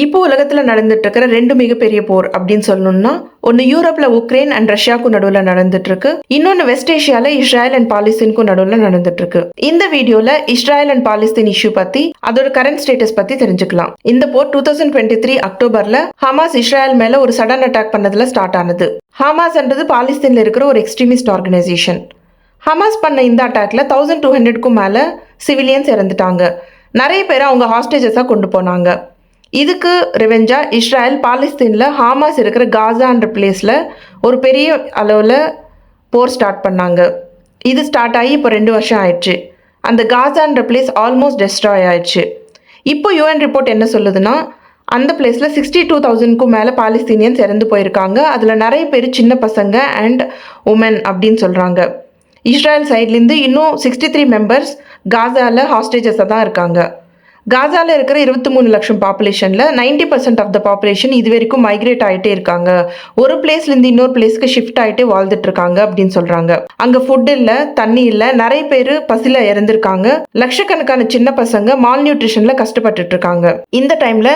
இப்போ உலகத்தில் நடந்துட்டு இருக்கிற ரெண்டு மிகப்பெரிய போர் அப்படின்னு சொல்லணும்னா ஒன்று யூரோப்ல உக்ரைன் அண்ட் ரஷ்யாவுக்கும் நடுவில் நடந்துட்டு இருக்கு இன்னொன்று வெஸ்ட் ஏஷியால இஸ்ரேல் அண்ட் பாலிஸ்தீனுக்கும் நடுவில் நடந்துட்டு இருக்கு இந்த வீடியோல இஸ்ரேல் அண்ட் பாலிஸ்தீன் இஷ்யூ பத்தி அதோட கரண்ட் ஸ்டேட்டஸ் பத்தி தெரிஞ்சுக்கலாம். இந்த போர் டூ தௌசண்ட் டுவெண்ட்டி த்ரீ அக்டோபர்ல ஹமாஸ் இஸ்ரேல் மேல ஒரு சடன் அட்டாக் பண்ணதுல ஸ்டார்ட் ஆனது. ஹமாஸ்ன்றது பாலிஸ்தீன்ல இருக்கிற ஒரு எக்ஸ்ட்ரீமிஸ்ட் ஆர்கனைசேஷன் ஹமாஸ் பண்ண இந்த அட்டாக்ல தௌசண்ட் டூ ஹண்ட்ரட்க்கும் மேலே சிவிலியன்ஸ் இறந்துட்டாங்க. நிறைய பேர் அவங்க ஹாஸ்டேஜஸாக கொண்டு போனாங்க. இதுக்கு ரிவெஞ்சா இஸ்ரேல் பாலஸ்தீனில் ஹாமாஸ் இருக்கிற காசான்ற பிளேஸில் ஒரு பெரிய அளவில் போர் ஸ்டார்ட் பண்ணாங்க. இது ஸ்டார்ட் ஆகி இப்போ ரெண்டு வருஷம் ஆயிடுச்சு. அந்த காசான்ற பிளேஸ் ஆல்மோஸ்ட் டெஸ்ட்ராய் ஆயிடுச்சு. இப்போ யூஎன் ரிப்போர்ட் என்ன சொல்லுதுன்னா அந்த பிளேஸில் சிக்ஸ்டி டூ தௌசண்ட்க்கும் மேலே பாலஸ்தீனியன்ஸ் இறந்து போயிருக்காங்க. அதில் நிறைய பேர் சின்ன பசங்க அண்ட் உமன் அப்படின்னு சொல்கிறாங்க இஸ்ரேல் சைட்லேருந்து இன்னும் சிக்ஸ்டி த்ரீ மெம்பர்ஸ் காசாவில் ஹாஸ்டேஜஸாக தான் இருக்காங்க. காசாவில் இருக்கிற இருபத்தி மூணு லட்சம் பாப்புலேஷனில் ninety percent of the population இது வரைக்கும் மைக்ரேட் ஆகிட்டே இருக்காங்க. ஒரு பிளேஸ்லேருந்து இன்னொரு பிளேஸ்க்கு ஷிஃப்ட் ஆகிட்டே வாழ்ந்துட்டு இருக்காங்க அப்படின்னு சொல்கிறாங்க அங்கே ஃபுட் இல்லை தண்ணி இல்லை நிறைய பேர் பசியில் இறந்துருக்காங்க. லட்சக்கணக்கான சின்ன பசங்க மால் நியூட்ரிஷனில் கஷ்டப்பட்டுட்டு இருக்காங்க. இந்த டைமில்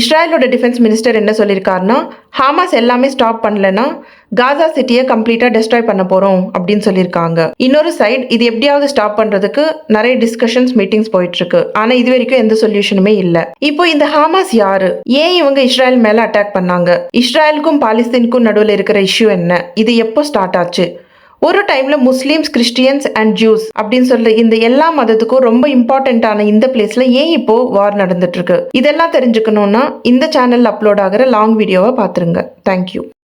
இஸ்ரேலோட டிஃபென்ஸ் மினிஸ்டர் என்ன சொல்லியிருக்காருன்னா ஹாமாஸ் எல்லாமே ஸ்டாப் பண்ணலன்னா காசா சிட்டியை கம்ப்ளீட்டாக டெஸ்ட்ராய் பண்ண போகிறோம் அப்படின்னு சொல்லியிருக்காங்க. இன்னொரு சைடு இது எப்படியாவது ஸ்டாப் பண்ணுறதுக்கு நிறைய டிஸ்கஷன்ஸ் மீட்டிங்ஸ் போயிட்டு இருக்கு ஆனால் இது வரைக்கும் எந்த சொல்யூஷனுமே இல்லை. இப்போ இந்த ஹாமாஸ் யாரு? ஏன் இவங்க இஸ்ரேல் மேலே அட்டாக் பண்ணாங்க? இஸ்ரேலுக்கும் பாலிஸ்தீனுக்கும் நடுவில் இருக்கிற இஷ்யூ என்ன? இது எப்போ ஸ்டார்ட் ஆச்சு? ஒரு டைம்ல முஸ்லீம்ஸ் கிறிஸ்டியன்ஸ் அண்ட் ஜூஸ் அப்படின்னு சொல்லி இந்த எல்லா மதத்துக்கும் ரொம்ப இம்பார்ட்டண்ட்டான இந்த பிளேஸ்ல ஏன் இப்போ வார் நடந்துட்டு இருக்கு இதெல்லாம் தெரிஞ்சுக்கணும்னா இந்த சேனல்ல அப்லோட் ஆகிற லாங் வீடியோவை பார்த்துருங்க தேங்க்யூ